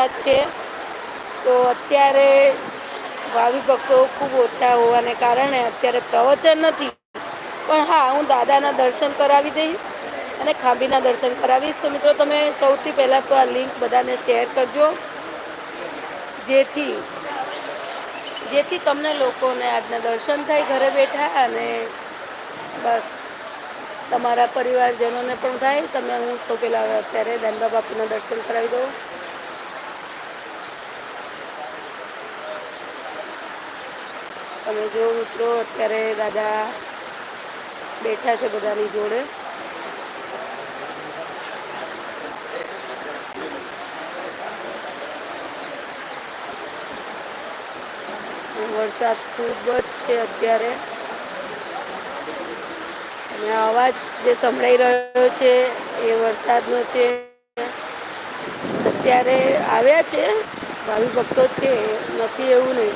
વરસાદ છે. તો અત્યારે ભાવિ ભક્તો ખૂબ ઓછા હોવાને કારણે અત્યારે પ્રવચન નથી. પણ હા, હું દાદાના દર્શન કરાવી દઈશ અને ખાંભીના દર્શન કરાવીશ. તો મિત્રો, તમે સૌથી પહેલાં તો આ લિંક બધાને શેર કરજો. જેથી જેથી તમને લોકોને આજના દર્શન થાય, ઘરે બેઠા અને બસ તમારા પરિવારજનોને પણ થાય. તમે હું સૌ પહેલાં અત્યારે દાનબા બાપુના દર્શન કરાવી દઉં. તમે જો મિત્રો, અત્યારે દાદા બેઠા છે બધાની જોડે. વરસાદ ખૂબ જ છે અત્યારે. અને અવાજ જે સંભળાઈ રહ્યો છે, એ વરસાદનો છે. અત્યારે આવ્યા છે, ભાવિ ભક્તો છે, નથી એવું નહીં.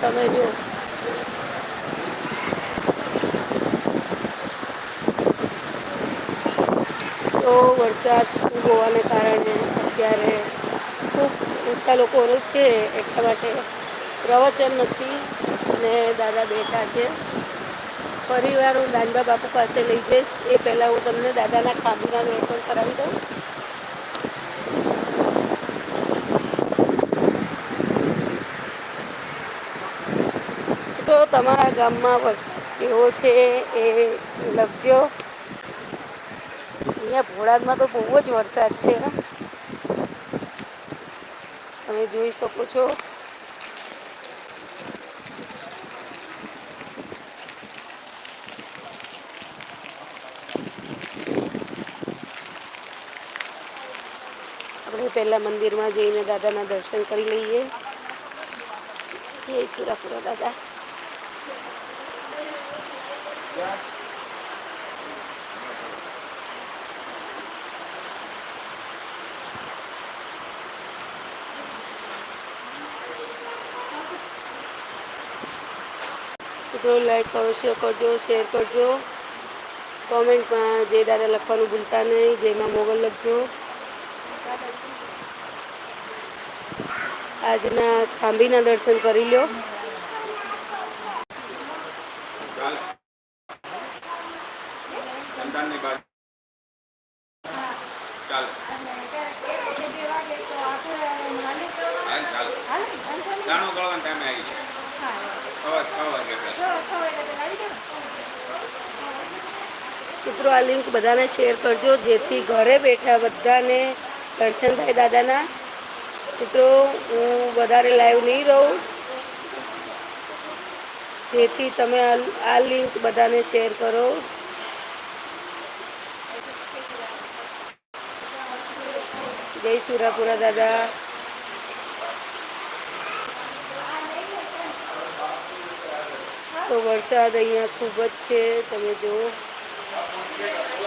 તમે જો તો વરસાદ ખૂબ હોવાને કારણે અત્યારે ખૂબ ઓછા લોકોનો છે એટલા માટે પ્રવચન નથી અને દાદા બેઠા છે. ફરીવાર હું દાનબા બાપુ પાસે લઈ જઈશ. એ પહેલાં હું તમને દાદાના ખાંભીના દર્શન કરાવી દઉં. તો તમારા ગામમાં વરસાદ કેવો છે એ લખજો. અહીંયા ભોળાદમાં તો બહુ જ વરસાદ છે. તમે જોઈ શકો છો. આપણે પહેલાં મંદિરમાં જઈને દાદાના દર્શન કરી લઈએ. જય સુરાપુરા દાદા. મિત્રો લાઈક શેર કરજો શેર કરજો. કોમેન્ટમાં જે દાદા લખવાનું ભૂલતા નહીં, જેમાં મોગલ લખજો. આજના ખાંભીના દર્શન કરી લ્યો ચાલે સંતાનની બાજુ ચાલે હાલ ચાલે દાણો ગળવાના ટાઈમે આવી જાય છ છ વાગે પહેલા મિત્રો, આ લિંક બધાને શેર કરજો, જેથી ઘરે બેઠા બધાને દર્શન થાય દાદાના. મિત્રો, હું વધારે લાઈવ નહીં રહું. જેથી તમે આ લિંક બધાને શેર કરો. જય સુરાપુરા દાદા. તો વરસાદ અહીંયા ખૂબ જ છે, તમે જુઓ. જય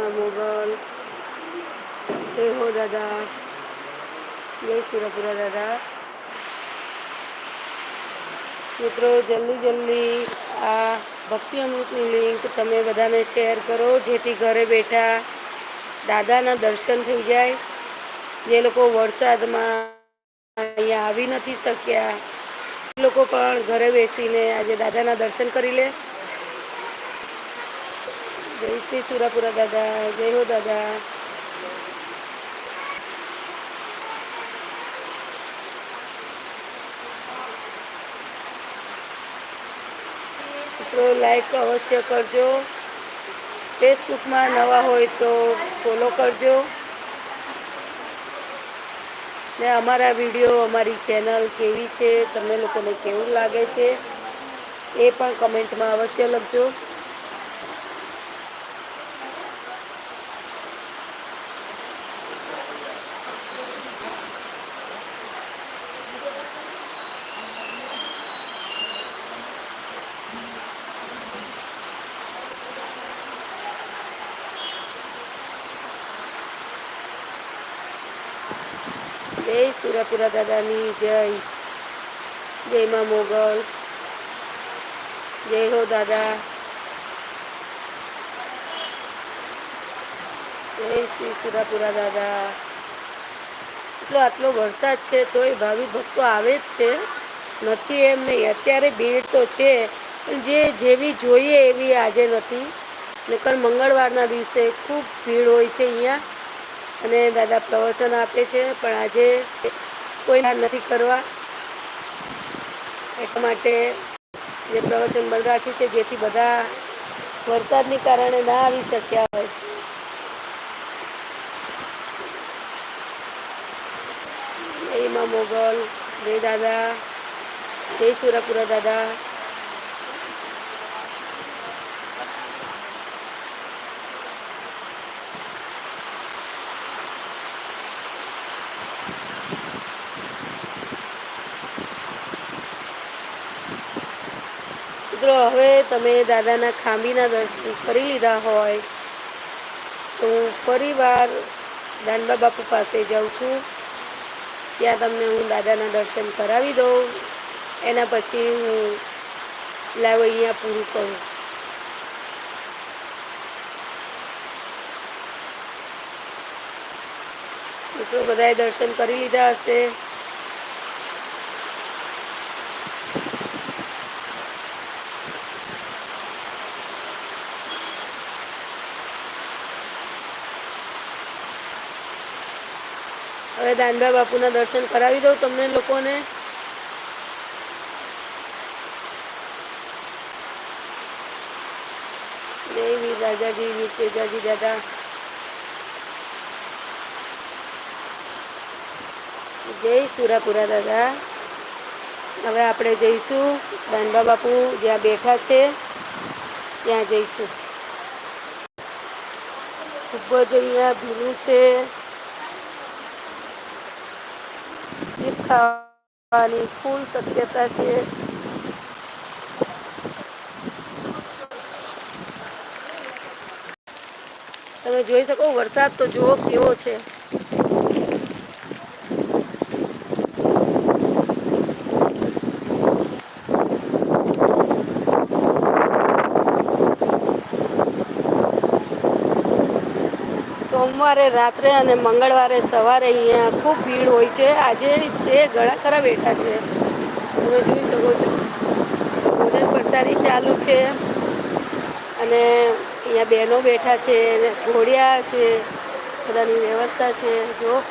મા મોગલ જય હો દાદા જય સુરપુરા દાદા મિત્રો, જલ્દી જલ્દી આ ભક્તિ અમૃતની લિંક તમે બધાને શેર કરો, જેથી ઘરે બેઠા દાદાના દર્શન થઈ જાય. જે લોકો વરસાદમાં અહીંયા આવી નથી શક્યા, એ લોકો પણ ઘરે બેસીને આજે દાદાના દર્શન કરી લે. જય શ્રી સુરાપુરા દાદા, જય હો દાદા. મિત્રો લાઈક અવશ્ય કરજો. ફેસબુકમાં નવા હોય તો ફોલો કરજો. ને અમારા વીડિયો અમારી ચેનલ કેવી છે, તમને લોકોને કેવું લાગે છે, એ પણ કમેન્ટમાં અવશ્ય લખજો જય સુરાપુરા દાદાની જય. જય માં મોગલ. જય હો દાદા. જય શ્રી સુરાપુરા દાદા. એટલો આટલો વરસાદ છે તોય ભાવિ ભક્તો આવે જ છે. નથી એમ નહીં. અત્યારે ભીડ તો છે, પણ જે જેવી જોઈએ એવી આજે નથી. નકર મંગળવારના દિવસે ખૂબ ભીડ હોય છે અહીંયા. અને દાદા પ્રવચન આપે છે, પણ આજે કોઈ નથી કરવા. એટલા માટે જે પ્રવચન બંધ રાખ્યું છે, જેથી બધા વરસાદની કારણે ના આવી શક્યા હોય. એમાં મોગલ જય દાદા, જય સુરાપુરા દાદા. મિત્રો હવે તમે દાદાના ખાંભીના દર્શન કરી લીધા હોય તો હું ફરી વાર દાનબા બાપુ પાસે જાઉં છું. ત્યાં તમને હું દાદાના દર્શન કરાવી દઉં. એના પછી હું લાવ અહીંયા પૂરું કરું. મિત્રો, બધાએ દર્શન કરી લીધા હશે. હવે દાનબા બાપુના દર્શન કરાવી દઉં તમને લોકોને. વીર રાજાજી, વીર દાદા. જય સુરાપુરા દાદા. હવે આપણે જઈશું. દાનબા બાપુ જ્યાં બેઠા છે, ત્યાં જઈશું. ખૂબ જ અહીંયા ભીનું છે. ખાવાની ફૂલ શક્યતા છે. તમે જોઈ શકો વરસાદ તો જુઓ કેવો છે. સોમવારે રાત્રે અને મંગળવારે સવારે અહીંયા ખૂબ ભીડ હોય છે. આજે છે ઘણા ખરા બેઠા છે. તમે જોઈ શકો છો. ભોજન પ્રસારી ચાલુ છે. અને અહીંયા બહેનો બેઠા છે. ઘોડિયા છે. બધાની વ્યવસ્થા છે. જો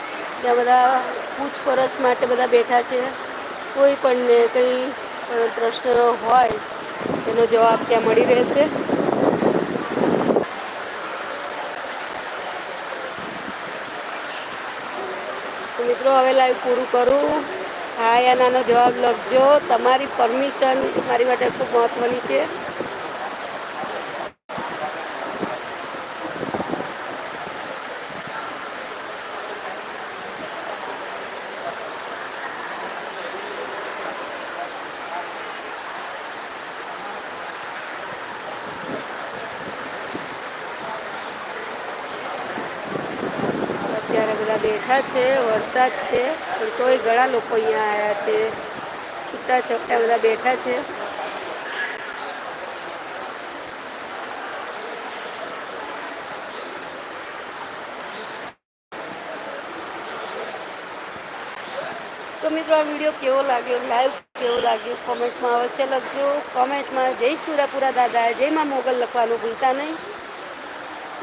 ત્યાં બધા પૂછપરછ માટે બધા બેઠા છે. કોઈ પણને કંઈ પ્રશ્ન હોય, એનો જવાબ ત્યાં મળી રહેશે. તો મિત્રો, હવે લાઈવ પૂરું કરું. હા, યા નાનો જવાબ લખજો. તમારી પરમિશન મારી માટે ખૂબ મહત્ત્વની છે અત્યારે બધા બેઠા છે, વરસાદ છે, પણ તોય ઘણા લોકો અહીંયા આવ્યા છે. છૂટા છપટા બધા બેઠા છે. તો મિત્રો, આ વીડિયો કેવો લાગ્યો? લાઈવ કેવો લાગ્યો? કોમેન્ટમાં અવશ્ય લખજો. કોમેન્ટમાં જય સુરાપુરા દાદા જયમાં મોગલ લખવાનું ભૂલતા નહીં.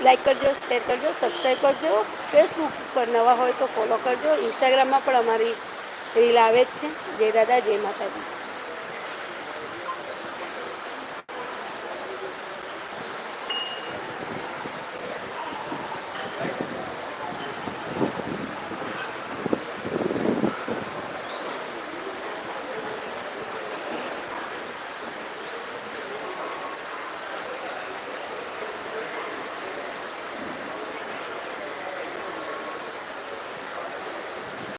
લાઈક કરજો, શેર કરજો, સબસ્ક્રાઈબ કરજો. ફેસબુક પર નવા હોય તો ફોલો કરજો. ઇન્સ્ટાગ્રામમાં પણ અમારી રીલ આવે જ છે. જય દાદા, જય માતાજી.